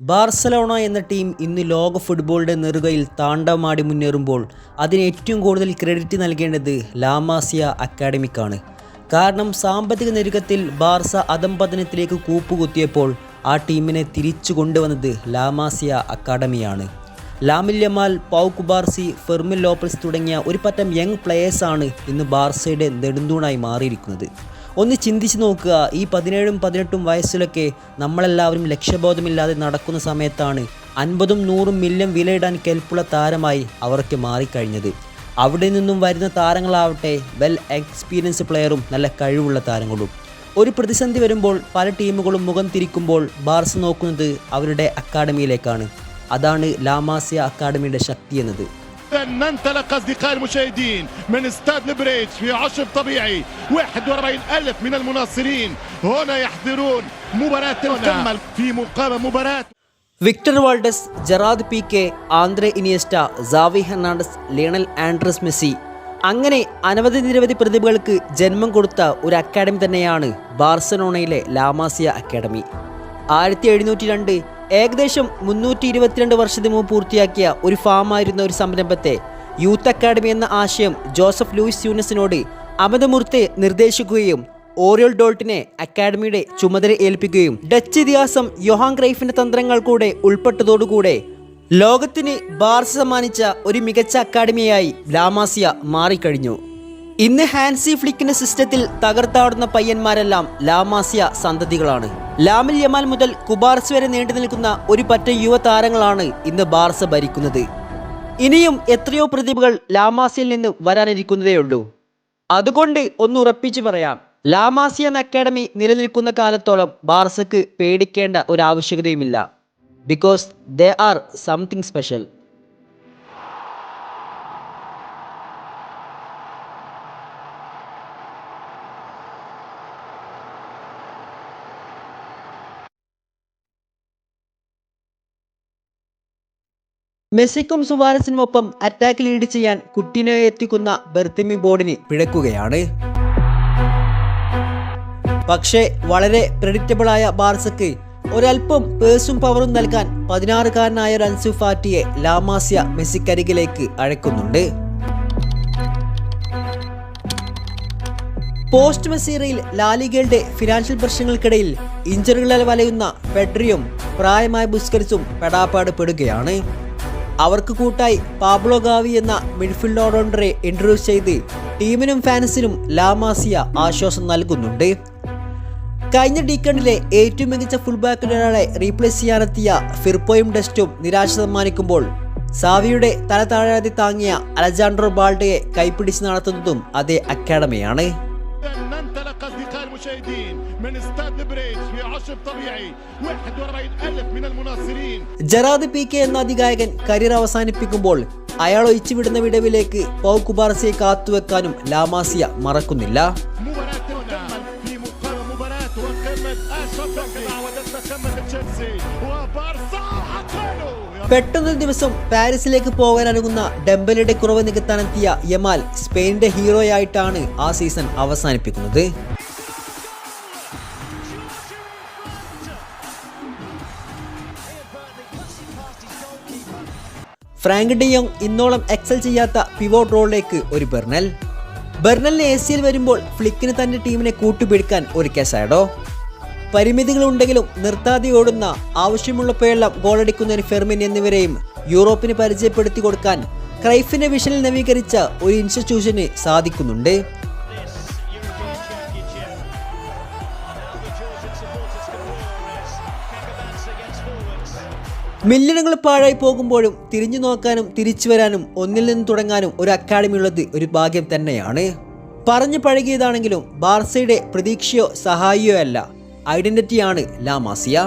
Barcelona എന്ന team ഇന്ന് ലോക ഫുട്ബോളിന്റെ നെറുകയിൽ താണ്ടവമാടി മുന്നേറുമ്പോൾ അതിന് ഏറ്റവും കൂടുതൽ ക്രെഡിറ്റ് നൽകേണ്ടത് ലാമാസിയ അക്കാഡമിക്കാണ് കാരണം സാമ്പത്തിക ഞെരുക്കത്തിൽ ബാർസ അധംപതനത്തിലേക്ക് കൂപ്പുകുത്തിയപ്പോൾ ആ ടീമിനെ തിരിച്ചു കൊണ്ടുവന്നത് ലാമാസിയ അക്കാഡമിയാണ് ലാമില്യമാൽ Yamal Pau Cubarsi Fermin Lopez തുടങ്ങിയ ഒരു പറ്റം യങ് പ്ലെയേഴ്സാണ് ഇന്ന് ബാർസയുടെ നെടുന്തൂണായി മാറിയിരിക്കുന്നത്. ഒന്ന് ചിന്തിച്ച് നോക്കുക. ഈ പതിനേഴും പതിനെട്ടും വയസ്സിലൊക്കെ നമ്മളെല്ലാവരും ലക്ഷ്യബോധമില്ലാതെ നടക്കുന്ന സമയത്താണ് അൻപതും നൂറും മില്യൺ വിലയിടാൻ കെൽപ്പുള്ള താരമായി അവർക്ക് മാറിക്കഴിഞ്ഞത്. അവിടെ നിന്നും വരുന്ന താരങ്ങളാവട്ടെ വെൽ എക്സ്പീരിയൻസ് പ്ലെയറും നല്ല കഴിവുള്ള താരങ്ങളും. ഒരു പ്രതിസന്ധി വരുമ്പോൾ പല ടീമുകളും മുഖം തിരിക്കുമ്പോൾ ബാർസ് നോക്കുന്നത് അവരുടെ അക്കാഡമിയിലേക്കാണ് അതാണ് ലാമാസിയ അക്കാഡമിയുടെ ശക്തി എന്നത്. ننطلق أصدقائي المشاهدين من استاد البريج في عشب طبيعي 41 ألف من المناصرين هنا يحضرون مباراة تكمل في مقابل مباراة Victor Valdes Gerard Pique Andre Iniesta Xavi Hernandez Lionel Andres Messi അങ്ങനെ അനവധി നിരവധി പ്രതിഭകൾക്ക് ജന്മം കൊടുത്ത ഒരു അക്കാഡമി തന്നെയാണ് ബാർസലോണയിലെ ലാമാസിയ അക്കാഡമി ആയിരത്തി എഴുന്നൂറ്റി രണ്ട് ഏകദേശം മുന്നൂറ്റി ഇരുപത്തിരണ്ട് വർഷത്തിന് മുമ്പ് പൂർത്തിയാക്കിയ ഒരു ഫാം ആയിരുന്ന ഒരു സംരംഭത്തെ. യൂത്ത് അക്കാഡമി എന്ന ആശയം ജോസഫ് ലൂയിസ് യൂനസിനോട് അമിതമൂർത്തെ നിർദ്ദേശിക്കുകയും ഓറിയൽ ഡോൾട്ടിനെ അക്കാഡമിയുടെ ചുമതല ഏൽപ്പിക്കുകയും. ഡച്ച് ഇതിഹാസം യൊഹാങ് ക്രൈഫിന്റെ തന്ത്രങ്ങൾ കൂടെ ഉൾപ്പെട്ടതോടുകൂടെ ലോകത്തിന് ബാർസ സമ്മാനിച്ച ഒരു മികച്ച അക്കാഡമിയായി ലാമാസിയ മാറിക്കഴിഞ്ഞു. ഇന്ന് ഹാൻസി ഫ്ലിക്കിന്റെ സിസ്റ്റത്തിൽ തകർത്താടുന്ന പയ്യന്മാരെല്ലാം ലാമാസിയ സന്തതികളാണ്. ലാമിൽ യമാൽ മുതൽ കുബാർസ് വരെ നീണ്ടു നിൽക്കുന്ന ഒരു പറ്റ യുവതാരങ്ങളാണ് ഇന്ന് ബാർസ ഭരിക്കുന്നത്. ഇനിയും എത്രയോ പ്രതിഭകൾ ലാമാസിയിൽ നിന്ന് വരാനിരിക്കുന്നതേയുള്ളൂ. അതുകൊണ്ട് ഒന്ന് ഉറപ്പിച്ചു പറയാം ലാമാസിയൻ അക്കാഡമി നിലനിൽക്കുന്ന കാലത്തോളം ബാർസക്ക് പേടിക്കേണ്ട ഒരു ആവശ്യകതയുമില്ല. Because they are something special മെസ്സിക്കും സുവാരസിനുമൊപ്പം അറ്റാക്ക് ലീഡ് ചെയ്യാൻ കുട്ടിനെ എത്തിക്കുന്ന ബെർത്തിമി ബോർഡിന് പിഴക്കുകയാണ്. പക്ഷേ വളരെ പ്രഡിക്റ്റബിളായ ബാർസക്ക് ഒരല്പം പേഴ്സും പവറും നൽകാൻ പതിനാറുകാരനായ റൺസു ഫാറ്റിയെ ലാമാസ്യ മെസ്സിക്കരികിലേക്ക് അഴക്കുന്നുണ്ട്. പോസ്റ്റ് മെസീറയിൽ ലാലിഗയുടെ ഫിനാൻഷ്യൽ പ്രശ്നങ്ങൾക്കിടയിൽ ഇഞ്ചറികളാൽ വലയുന്ന പെഡ്രിയും പ്രായമായ ബുസ്കരിച്ചും പെടാപ്പാട് പെടുകയാണ്. അവർക്ക് കൂട്ടായി പാബ്ലോ ഗാവി എന്ന മിഡ്ഫീൽഡ് ഓൾറൗണ്ടറെ ഇൻട്രൊഡ്യൂസ് ചെയ്ത് ടീമിനും ഫാൻസിനും ലാമാസിയ ആശ്വാസം നൽകുന്നുണ്ട്. കഴിഞ്ഞ ഡീക്കണിലെ ഏറ്റവും മികച്ച ഫുൾ ബാക്കിലൊരാളെ റീപ്ലേസ് ചെയ്യാനെത്തിയ ഫിർപ്പോയും ഡസ്റ്റും നിരാശ സമ്മാനിക്കുമ്പോൾ സാവിയുടെ തല താഴാതെ താങ്ങിയ അലജാൻഡ്രോ ബാൾഡയെ കൈപ്പിടിച്ച് നടത്തുന്നതും അതേ അക്കാഡമിയാണ് ننطلق أصدقائي المشاهدين من استاد البريج في عشب طبيعي 41 ألف من المناصرين ജറാദ് പി കെ എന്ന അതികായകൻ കരിയർ അവസാനിപ്പിക്കുമ്പോൾ അയാൾ ഒഴിച്ചുവിടുന്ന വിടവിലേക്ക് പൗ കുബാർസിയെ കാത്തുവെക്കാനും ലാമാസിയ മറക്കുന്നില്ല مباراة تكمل في مقابل مباراة وقمة أشرف عودتنا قمة تشيلسي وبارسا حقانه പെട്ടെന്നൊരു ദിവസം പാരീസിലേക്ക് പോകാൻ അനുകുന്ന ഡെമ്പലയുടെ കുറവ് നികത്താനെത്തിയ യമാൽ സ്പെയിനിന്റെ ഹീറോയായിട്ടാണ് ആ സീസൺ അവസാനിപ്പിക്കുന്നത് ഫ്രാങ്ക് ഡിയോങ് ഇന്നോളം എക്സൽ ചെയ്യാത്ത പിവോട്ട് റോളിലേക്ക് ഒരു ബെർണൽ. ബെർണലിന് എ സിയിൽ വരുമ്പോൾ ഫ്ലിക്കിന് തന്റെ ടീമിനെ കൂട്ടുപിടിക്കാൻ ഒരു കെസാഡോ പരിമിതികളുണ്ടെങ്കിലും നിർത്താതെ ഓടുന്ന ആവശ്യമുള്ളപ്പോഴെല്ലാം ഗോളടിക്കുന്നതിന് ഫെർമിൻ എന്നിവരെയും യൂറോപ്പിന് പരിചയപ്പെടുത്തി കൊടുക്കാൻ ക്രൈഫിന്റെ വിഷനിൽ നവീകരിച്ച ഒരു ഇൻസ്റ്റിറ്റ്യൂഷന് സാധിക്കുന്നുണ്ട്. മില്യണുകൾ പാഴായി പോകുമ്പോഴും തിരിഞ്ഞു നോക്കാനും തിരിച്ചു വരാനും ഒന്നിൽ നിന്ന് തുടങ്ങാനും ഒരു അക്കാഡമി ഉള്ളത് ഒരു ഭാഗ്യം തന്നെയാണ്. പറഞ്ഞു പഴകിയതാണെങ്കിലും ബാർസയുടെ പ്രതീക്ഷയോ സഹായിയോ അല്ല ഐഡന്റിറ്റിയാണ് ലാമാസിയ